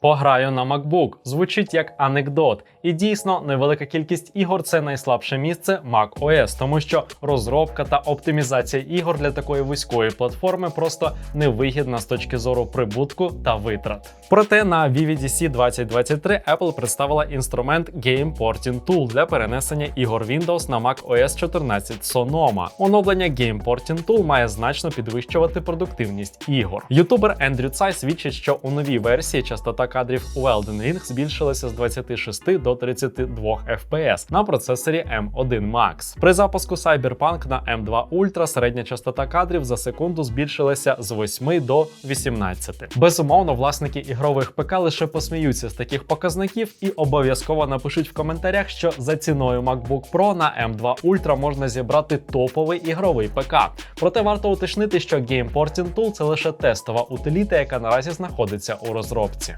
Пограю на MacBook. Звучить як анекдот. І дійсно, невелика кількість ігор це найслабше місце macOS, тому що розробка та оптимізація ігор для такої вузької платформи просто невигідна з точки зору прибутку та витрат. Проте на VVDC 2023 Apple представила інструмент Game Porting Tool для перенесення ігор Windows на macOS 14 Sonoma. Оновлення Game Porting Tool має значно підвищувати продуктивність ігор. Ютубер Ендрю Цай свідчить, що у новій версії частота кадрів у Elden Ring збільшилася з 26 до 32 FPS на процесорі M1 Max. При запуску Cyberpunk на M2 Ultra середня частота кадрів за секунду збільшилася з 8 до 18. Безумовно, власники ігрових ПК лише посміються з таких показників і обов'язково напишуть в коментарях, що за ціною MacBook Pro на M2 Ultra можна зібрати топовий ігровий ПК. Проте варто уточнити, що Game Porting Tool – це лише тестова утиліта, яка наразі знаходиться у розробці.